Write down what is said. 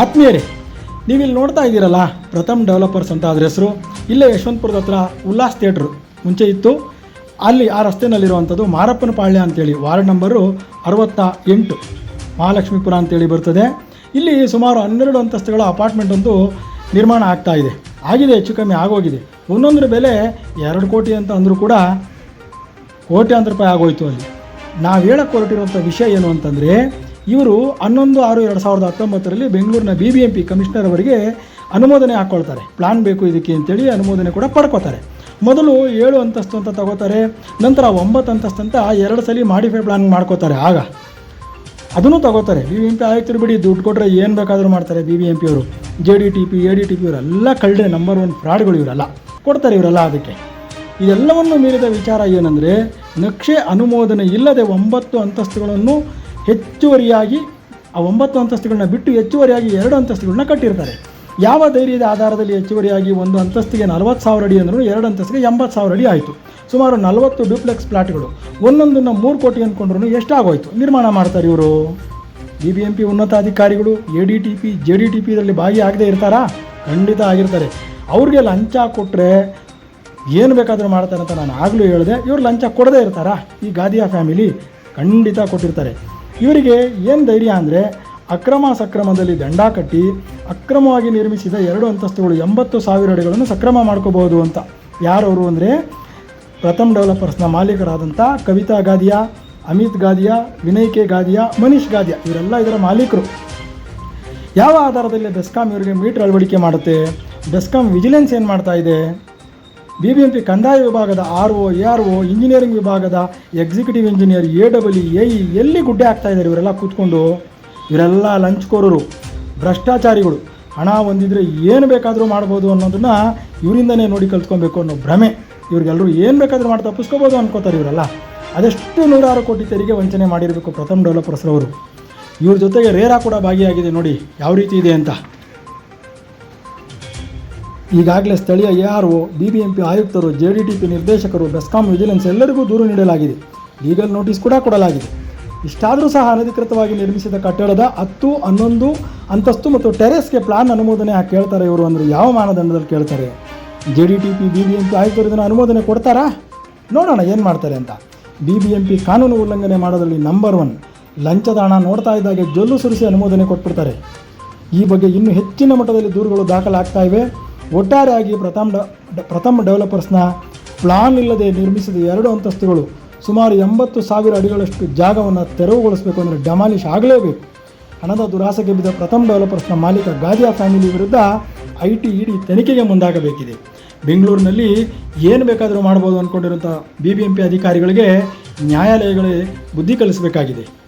ಆತ್ಮೀಯರೇ ನೀವು ಇಲ್ಲಿ ನೋಡ್ತಾ ಇದ್ದೀರಲ್ಲ, ಪ್ರಥಮ್ ಡೆವಲಪರ್ಸ್ ಅಂತ ಅದ್ರ ಹೆಸರು. ಇಲ್ಲೇ ಯಶವಂತಪುರದ ಹತ್ರ ಉಲ್ಲಾಸ್ ಥಿಯೇಟ್ರು ಮುಂಚೆ ಇತ್ತು. ಅಲ್ಲಿ ಆ ರಸ್ತೆಯಲ್ಲಿರುವಂಥದ್ದು ಮಾರಪ್ಪನ ಪಾಳ್ಯ ಅಂತೇಳಿ, ವಾರ್ಡ್ ನಂಬರು ಅರವತ್ತ ಎಂಟು, ಮಹಾಲಕ್ಷ್ಮೀಪುರ ಅಂತೇಳಿ ಬರ್ತದೆ. ಇಲ್ಲಿ ಸುಮಾರು ಹನ್ನೆರಡು ಅಂತಸ್ತುಗಳ ಅಪಾರ್ಟ್ಮೆಂಟ್ ಒಂದು ನಿರ್ಮಾಣ ಆಗ್ತಾ ಇದೆ. ಆಗಿದೆ, ಹೆಚ್ಚು ಕಮ್ಮಿ ಆಗೋಗಿದೆ. ಒಂದೊಂದರ ಬೆಲೆ ಎರಡು ಕೋಟಿ ಅಂತ ಅಂದರೂ ಕೂಡ ಕೋಟ್ಯಾಂತರ ರೂಪಾಯಿ ಆಗೋಯ್ತು ಅಲ್ಲಿ. ನಾವು ಹೇಳಕ್ಕೆ ಹೊರಟಿರುವಂಥ ವಿಷಯ ಏನು ಅಂತಂದರೆ ಇವರು ಹನ್ನೊಂದು ಆರು ಎರಡು ಸಾವಿರದ ಹತ್ತೊಂಬತ್ತರಲ್ಲಿ ಬೆಂಗಳೂರಿನ B B M P commissioner ಅವರಿಗೆ ಅನುಮೋದನೆ ಹಾಕ್ಕೊಳ್ತಾರೆ ಪ್ಲಾನ್ ಬೇಕು ಇದಕ್ಕೆ ಅಂತೇಳಿ ಅನುಮೋದನೆ ಕೂಡ ಪಡ್ಕೋತಾರೆ. ಮೊದಲು ಏಳು ಅಂತಸ್ತು ಅಂತ ತಗೋತಾರೆ, ನಂತರ ಒಂಬತ್ತು ಅಂತಸ್ತು ಅಂತ ಎರಡು ಸಲ ಮಾಡಿಫೈ ಪ್ಲಾನ್ ಮಾಡ್ಕೋತಾರೆ. ಆಗ ಅದನ್ನು ತಗೋತಾರೆ. ಬಿ ಬಿ ಎಂ ಪಿ ಆಯುಕ್ತರು ಬಿಡಿ, ದುಡ್ಡು ಕೊಟ್ಟರೆ ಏನು ಬೇಕಾದರೂ ಮಾಡ್ತಾರೆ ಬಿ ಬಿ ಎಂ ಪಿ ಅವರು. J D T P A D T P ಇವರೆಲ್ಲ ಕಳ್ಳೆ ನಂಬರ್ ಒನ್ ಫ್ರಾಡ್ಗಳು ಇವರೆಲ್ಲ. ಕೊಡ್ತಾರೆ ಇವರೆಲ್ಲ ಅದಕ್ಕೆ. ಇದೆಲ್ಲವನ್ನು ಮೀರಿದ ವಿಚಾರ ಏನಂದರೆ, ನಕ್ಷೆ ಅನುಮೋದನೆ ಇಲ್ಲದೆ ಒಂಬತ್ತು ಅಂತಸ್ತುಗಳನ್ನು ಹೆಚ್ಚುವರಿಯಾಗಿ, ಆ ಒಂಬತ್ತು ಅಂತಸ್ತುಗಳನ್ನ ಬಿಟ್ಟು ಹೆಚ್ಚುವರಿಯಾಗಿ ಎರಡು ಅಂತಸ್ತುಗಳನ್ನ ಕಟ್ಟಿರ್ತಾರೆ. ಯಾವ ಧೈರ್ಯದ ಆಧಾರದಲ್ಲಿ ಹೆಚ್ಚುವರಿಯಾಗಿ ಒಂದು ಅಂತಸ್ತಿಗೆ ನಲವತ್ತು ಸಾವಿರ ಅಡಿ ಅಂದರೂ ಎರಡು ಅಂತಸ್ತಿಗೆ ಎಂಬತ್ತು ಸಾವಿರ ಅಡಿ ಆಯಿತು. ಸುಮಾರು ನಲವತ್ತು ಡ್ಯೂಪ್ಲೆಕ್ಸ್ ಪ್ಲಾಟ್ಗಳು, ಒಂದೊಂದನ್ನು ಮೂರು ಕೋಟಿ ಅಂದ್ಕೊಂಡ್ರು ಎಷ್ಟಾಗೋಯ್ತು? ನಿರ್ಮಾಣ ಮಾಡ್ತಾರೆ ಇವರು. ಬಿ ಬಿ ಎಂ ಪಿ ಉನ್ನತಾಧಿಕಾರಿಗಳು, A D T P, J D T P ಇದರಲ್ಲಿ ಭಾಗಿಯಾಗದೇ ಇರ್ತಾರಾ? ಖಂಡಿತ ಆಗಿರ್ತಾರೆ. ಅವ್ರಿಗೆ ಲಂಚ ಕೊಟ್ಟರೆ ಏನು ಬೇಕಾದರೂ ಮಾಡ್ತಾರೆ ಅಂತ ನಾನು ಆಗಲೂ ಹೇಳಿದೆ, ಇವರು ಲಂಚ ಕೊಡದೇ ಇರ್ತಾರಾ? ಈ ಗಾದಿಯಾ ಫ್ಯಾಮಿಲಿ ಖಂಡಿತ ಕೊಟ್ಟಿರ್ತಾರೆ. ಇವರಿಗೆ ಏನು ಧೈರ್ಯ ಅಂದರೆ ಅಕ್ರಮ ಸಕ್ರಮದಲ್ಲಿ ದಂಡ ಕಟ್ಟಿ ಅಕ್ರಮವಾಗಿ ನಿರ್ಮಿಸಿದ ಎರಡು ಅಂತಸ್ತುಗಳು ಎಂಬತ್ತು ಸಾವಿರ ಅಡಿಗಳನ್ನು ಸಕ್ರಮ ಮಾಡ್ಕೋಬಹುದು ಅಂತ. ಯಾರವರು ಅಂದರೆ ಪ್ರಥಮ್ ಡೆವಲಪರ್ಸ್ನ ಮಾಲೀಕರಾದಂಥ ಕವಿತಾ ಗಾದಿಯಾ, ಅಮಿತ್ ಗಾದಿಯಾ, ವಿನಯ್ ಕೆ ಗಾದಿಯಾ, ಮನೀಶ್ ಗಾದಿಯಾ, ಇವರೆಲ್ಲ ಇದರ ಮಾಲೀಕರು. ಯಾವ ಆಧಾರದಲ್ಲಿ ಬೆಸ್ಕಾಂ ಇವರಿಗೆ ಮೀಟರ್ ಅಳವಡಿಕೆ ಮಾಡುತ್ತೆ? ಬೆಸ್ಕಾಂ ವಿಜಿಲೆನ್ಸ್ ಏನು ಮಾಡ್ತಾ ಇದೆ? ಬಿ ಬಿ ಎಂ ಪಿ ಕಂದಾಯ ವಿಭಾಗದ R O R O engineering ವಿಭಾಗದ executive engineer, A W A E ಎಲ್ಲಿ ಗುಡ್ಡೆ ಆಗ್ತಾ ಇದ್ದಾರೆ ಇವರೆಲ್ಲ ಕೂತ್ಕೊಂಡು? ಇವರೆಲ್ಲ ಲಂಚ್ಕೋರರು, ಭ್ರಷ್ಟಾಚಾರಿಗಳು. ಹಣ ಹೊಂದಿದರೆ ಏನು ಬೇಕಾದರೂ ಮಾಡ್ಬೋದು ಅನ್ನೋದನ್ನ ಇವರಿಂದನೇ ನೋಡಿ ಕಲ್ತ್ಕೊಬೇಕು ಅನ್ನೋ ಭ್ರಮೆ. ಇವ್ರಿಗೆಲ್ಲರೂ ಏನು ಬೇಕಾದರೂ ಮಾಡಿ ತಪ್ಪಿಸ್ಕೋಬೋದು ಅನ್ಕೋತಾರೆ ಇವರೆಲ್ಲ. ಅದೆಷ್ಟು ನೂರಾರು ಕೋಟಿ ತೆರಿಗೆ ವಂಚನೆ ಮಾಡಿರಬೇಕು ಪ್ರಥಮ ಡೆವಲಪರ್ಸ್ರವರು ಇವ್ರ ಜೊತೆಗೆ ರೇರಾ ಕೂಡ ಭಾಗಿಯಾಗಿದೆ ನೋಡಿ, ಯಾವ ರೀತಿ ಇದೆ ಅಂತ. ಈಗಾಗಲೇ ಸ್ಥಳೀಯ A R O, B B M P ಆಯುಕ್ತರು, ಜೆ ಡಿ ಟಿ ಪಿ ನಿರ್ದೇಶಕರು, ಬೆಸ್ಕಾಂ ವಿಜಿಲೆನ್ಸ್ ಎಲ್ಲರಿಗೂ ದೂರು ನೀಡಲಾಗಿದೆ. ಲೀಗಲ್ ನೋಟಿಸ್ ಕೂಡ ಕೊಡಲಾಗಿದೆ. ಇಷ್ಟಾದರೂ ಸಹ ಅನಧಿಕೃತವಾಗಿ ನಿರ್ಮಿಸಿದ ಕಟ್ಟಡದ ಹತ್ತು, ಹನ್ನೊಂದು ಅಂತಸ್ತು ಮತ್ತು ಟೆರೆಸ್ಗೆ ಪ್ಲಾನ್ ಅನುಮೋದನೆ ಕೇಳ್ತಾರೆ ಇವರು ಅಂದರೆ ಯಾವ ಮಾನದಂಡದಲ್ಲಿ ಕೇಳ್ತಾರೆ? J D T P, B B M P ಆಯುಕ್ತರು ಇದನ್ನು ಅನುಮೋದನೆ ಕೊಡ್ತಾರಾ? ನೋಡೋಣ ಏನು ಮಾಡ್ತಾರೆ ಅಂತ. ಬಿ ಬಿ ಎಂ ಪಿ ಕಾನೂನು ಉಲ್ಲಂಘನೆ ಮಾಡೋದರಲ್ಲಿ ನಂಬರ್ ಒನ್ ಲಂಚದ ಹಣ ನೋಡ್ತಾ ಇದ್ದಾಗೆ ಜೊಲ್ಲು ಸುರಿಸಿ ಅನುಮೋದನೆ ಕೊಟ್ಬಿಡ್ತಾರೆ. ಈ ಬಗ್ಗೆ ಇನ್ನೂ ಹೆಚ್ಚಿನ ಮಟ್ಟದಲ್ಲಿ ದೂರುಗಳು ದಾಖಲಾಗ್ತಾ ಇವೆ. ಒಟ್ಟಾರೆಯಾಗಿ ಪ್ರಥಮ್ ಪ್ರಥಮ ಡೆವಲಪರ್ಸ್ನ ಪ್ಲಾನ್ ಇಲ್ಲದೆ ನಿರ್ಮಿಸಿದ ಎರಡು ಅಂತಸ್ತುಗಳು ಸುಮಾರು ಎಂಬತ್ತು ಸಾವಿರ ಅಡಿಗಳಷ್ಟು ಜಾಗವನ್ನು ತೆರವುಗೊಳಿಸಬೇಕು ಅಂದರೆ ಡೆಮಾಲಿಷ್ ಆಗಲೇಬೇಕು. ಹಣದ ದುರಾಸೆಗೆ ಬಿದ್ದ ಪ್ರಥಮ ಡೆವಲಪರ್ಸ್ನ ಮಾಲೀಕ ಗಾದಿಯಾ ಫ್ಯಾಮಿಲಿ ವಿರುದ್ಧ ಐ ಟಿ ಇಡಿ ತನಿಖೆಗೆ ಮುಂದಾಗಬೇಕಿದೆ. ಬೆಂಗಳೂರಿನಲ್ಲಿ ಏನು ಬೇಕಾದರೂ ಮಾಡ್ಬೋದು ಅಂದ್ಕೊಂಡಿರುವಂಥ ಬಿ ಬಿ ಎಂ ಪಿ ಅಧಿಕಾರಿಗಳಿಗೆ ನ್ಯಾಯಾಲಯಗಳೇ ಬುದ್ಧಿ ಕಲಿಸಬೇಕಾಗಿದೆ.